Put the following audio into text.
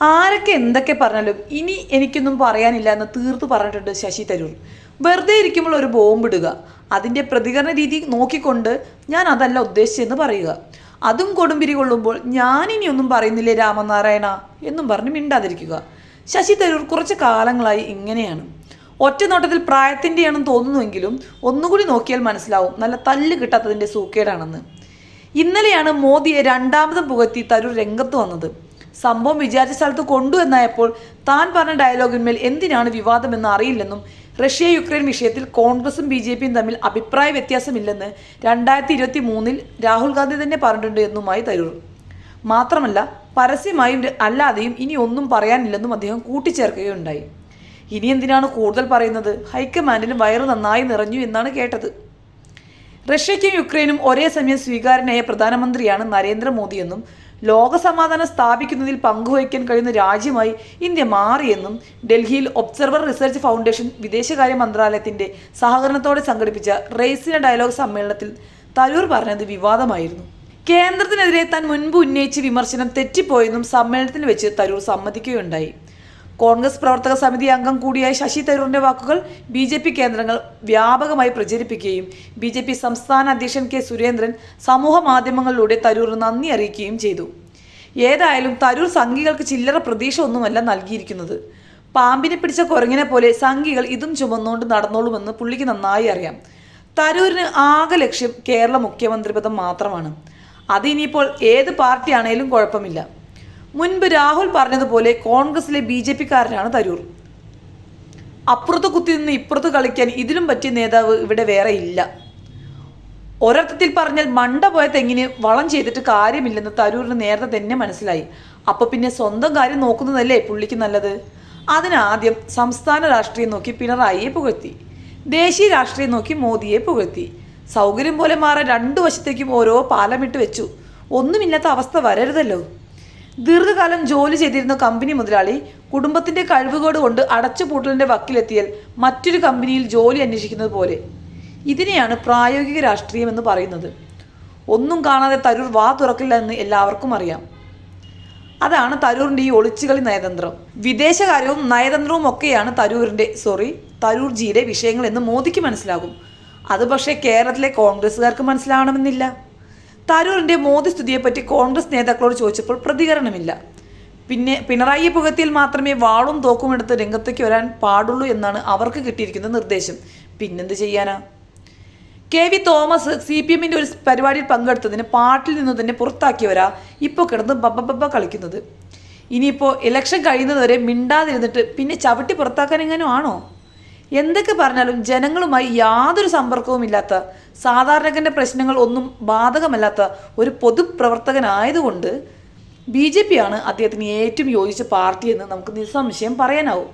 ആരൊക്കെ എന്തൊക്കെ പറഞ്ഞാലും ഇനി എനിക്കൊന്നും പറയാനില്ല എന്ന് തീർത്തു പറഞ്ഞിട്ടുണ്ട് ശശി തരൂർ. വെറുതെ ഇരിക്കുമ്പോൾ ഒരു ബോംബിടുക അതിന്റെ പ്രതികരണ രീതി നോക്കിക്കൊണ്ട് ഞാൻ അതല്ല ഉദ്ദേശിച്ചെന്ന് പറയുക. അതും കൊടുമ്പിരി കൊള്ളുമ്പോൾ ഞാനിനി ഒന്നും പറയുന്നില്ലേ രാമനാരായണ? എന്നും പറഞ്ഞ് മിണ്ടാതിരിക്കുക. ശശി തരൂർ കുറച്ച് കാലങ്ങളായി ഇങ്ങനെയാണ്. ഒറ്റ നോട്ടത്തിൽ പ്രായത്തിന്റെയാണെന്ന് തോന്നുന്നുവെങ്കിലും ഒന്നുകൂടി നോക്കിയാൽ മനസ്സിലാവും നല്ല തല്ല് കിട്ടാത്തതിന്റെ സൂക്കേടാണെന്ന്. ഇന്നലെയാണ് മോദിയെ രണ്ടാമതും പുകത്തി തരൂർ രംഗത്ത് വന്നത്. സംഭവം വിചാരിച്ച സ്ഥലത്ത് കൊണ്ടു എന്നായപ്പോൾ താൻ പറഞ്ഞ ഡയലോഗിന്മേൽ എന്തിനാണ് വിവാദമെന്ന് അറിയില്ലെന്നും റഷ്യ യുക്രൈൻ വിഷയത്തിൽ കോൺഗ്രസും ബി ജെ പിയും തമ്മിൽ അഭിപ്രായ വ്യത്യാസമില്ലെന്ന് രണ്ടായിരത്തി ഇരുപത്തി മൂന്നിൽ രാഹുൽ ഗാന്ധി തന്നെ പറഞ്ഞിട്ടുണ്ട് എന്നുമായി തരൂർ. മാത്രമല്ല പരസ്യമായും അല്ലാതെയും ഇനി ഒന്നും പറയാനില്ലെന്നും അദ്ദേഹം കൂട്ടിച്ചേർക്കുകയുണ്ടായി. ഇനി എന്തിനാണ് കൂടുതൽ പറയുന്നത്? ഹൈക്കമാൻഡിന് വയറ് നന്നായി നിറഞ്ഞു എന്നാണ് കേട്ടത്. റഷ്യയ്ക്കും യുക്രൈനും ഒരേ സമയം സ്വീകാര്യനായ പ്രധാനമന്ത്രിയാണ് നരേന്ദ്രമോദിയെന്നും ലോകസമാധാനം സ്ഥാപിക്കുന്നതിൽ പങ്കുവയ്ക്കാൻ കഴിയുന്ന രാജ്യമായി ഇന്ത്യ മാറിയെന്നും ഡൽഹിയിൽ ഒബ്സർവർ റിസർച്ച് ഫൗണ്ടേഷൻ വിദേശകാര്യ മന്ത്രാലയത്തിന്റെ സഹകരണത്തോടെ സംഘടിപ്പിച്ച റേസിന ഡയലോഗ് സമ്മേളനത്തിൽ തരൂർ പറഞ്ഞത് വിവാദമായിരുന്നു. കേന്ദ്രത്തിനെതിരെ താൻ മുൻപ് ഉന്നയിച്ച വിമർശനം തെറ്റിപ്പോയെന്നും സമ്മേളനത്തിൽ വെച്ച് തരൂർ സമ്മതിക്കുകയുണ്ടായി. കോൺഗ്രസ് പ്രവർത്തക സമിതി അംഗം കൂടിയായ ശശി തരൂറിന്റെ വാക്കുകൾ ബി ജെ പി കേന്ദ്രങ്ങൾ വ്യാപകമായി പ്രചരിപ്പിക്കുകയും ബി ജെ പി സംസ്ഥാന അധ്യക്ഷൻ കെ സുരേന്ദ്രൻ സമൂഹ മാധ്യമങ്ങളിലൂടെ തരൂർ നന്ദി അറിയിക്കുകയും ചെയ്തു. ഏതായാലും തരൂർ സംഘികൾക്ക് ചില്ലറ പ്രതീക്ഷ ഒന്നുമല്ല നൽകിയിരിക്കുന്നത്. പാമ്പിനെ പിടിച്ച കുരങ്ങിനെ പോലെ സംഘികൾ ഇതും ചുമന്നുകൊണ്ട് നടന്നോളുമെന്ന് പുള്ളിക്ക് നന്നായി അറിയാം. തരൂരിന് ആകെ ലക്ഷ്യം കേരള മുഖ്യമന്ത്രി പദം മാത്രമാണ്. അത് ഇനിയിപ്പോൾ ഏത് പാർട്ടിയാണേലും കുഴപ്പമില്ല. മുൻപ് രാഹുൽ പറഞ്ഞതുപോലെ കോൺഗ്രസിലെ ബി ജെ പിക്കാരനാണ് തരൂർ. അപ്പുറത്ത് കുത്തി നിന്ന് ഇപ്പുറത്ത് കളിക്കാൻ ഇതിലും പറ്റിയ നേതാവ് ഇവിടെ വേറെ ഇല്ല. ഒരർത്ഥത്തിൽ പറഞ്ഞാൽ മണ്ട പോയ തെങ്ങിന് വളം ചെയ്തിട്ട് കാര്യമില്ലെന്ന് തരൂരിന് നേരത്തെ തന്നെ മനസ്സിലായി. അപ്പൊ പിന്നെ സ്വന്തം കാര്യം നോക്കുന്നതല്ലേ പുള്ളിക്ക് നല്ലത്? അതിനാദ്യം സംസ്ഥാന രാഷ്ട്രീയം നോക്കി പിണറായിയെ പുകഴ്ത്തി. ദേശീയ രാഷ്ട്രീയം നോക്കി മോദിയെ പുകഴ്ത്തി. സൗകര്യം പോലെ മാറാൻ രണ്ടു വശത്തേക്കും ഓരോ പാലമിട്ട് വെച്ചു. ഒന്നുമില്ലാത്ത അവസ്ഥ വരരുതല്ലോ. ദീർഘകാലം ജോലി ചെയ്തിരുന്ന കമ്പനി മുതലാളി കുടുംബത്തിന്റെ കഴിവുകേട് കൊണ്ട് അടച്ചുപൂട്ടലിന്റെ വക്കിലെത്തിയാൽ മറ്റൊരു കമ്പനിയിൽ ജോലി അന്വേഷിക്കുന്നത് പോലെ. ഇതിനെയാണ് പ്രായോഗിക രാഷ്ട്രീയം എന്ന് പറയുന്നത്. ഒന്നും കാണാതെ തരൂർ വാ തുറക്കില്ല എന്ന് എല്ലാവർക്കും അറിയാം. അതാണ് തരൂറിന്റെ ഈ ഒളിച്ചുകളി നയതന്ത്രം. വിദേശകാര്യവും നയതന്ത്രവും ഒക്കെയാണ് തരൂരിന്റെ സോറി തരൂർജിയുടെ വിഷയങ്ങൾ എന്ന് മോദിക്ക് മനസ്സിലാകും. അത് പക്ഷേ കേരളത്തിലെ കോൺഗ്രസ്സുകാർക്ക് മനസ്സിലാവണമെന്നില്ല. തരൂരിന്റെ മോദി സ്തുതിയെപ്പറ്റി കോൺഗ്രസ് നേതാക്കളോട് ചോദിച്ചപ്പോൾ പ്രതികരണമില്ല. പിന്നെ പിണറായി പുകത്തിയിൽ മാത്രമേ വാളും തോക്കും എടുത്ത് രംഗത്തേക്ക് വരാൻ പാടുള്ളൂ എന്നാണ് അവർക്ക് കിട്ടിയിരിക്കുന്ന നിർദ്ദേശം. പിന്നെന്ത് ചെയ്യാനാ? K V Thomas C P എമ്മിന്റെ ഒരു പരിപാടിയിൽ പങ്കെടുത്തതിന് പാട്ടിൽ നിന്ന് തന്നെ പുറത്താക്കിയവരാ ഇപ്പോൾ കിടന്ന് ബബ്ബ ബബ്ബ കളിക്കുന്നത്. ഇനിയിപ്പോൾ ഇലക്ഷൻ കഴിയുന്നതുവരെ മിണ്ടാതിരുന്നിട്ട് പിന്നെ ചവിട്ടി പുറത്താക്കാൻ എങ്ങനെയോ ആണോ? എന്തൊക്കെ പറഞ്ഞാലും ജനങ്ങളുമായി യാതൊരു സമ്പർക്കവും ഇല്ലാത്ത സാധാരണക്കാരന്റെ പ്രശ്നങ്ങൾ ഒന്നും ബാധകമല്ലാത്ത ഒരു പൊതുപ്രവർത്തകനായതുകൊണ്ട് ബി ജെ പി ആണ് അദ്ദേഹത്തിന് ഏറ്റവും യോജിച്ച പാർട്ടിയെന്ന് നമുക്ക് നിസ്സംശയം പറയാനാവും.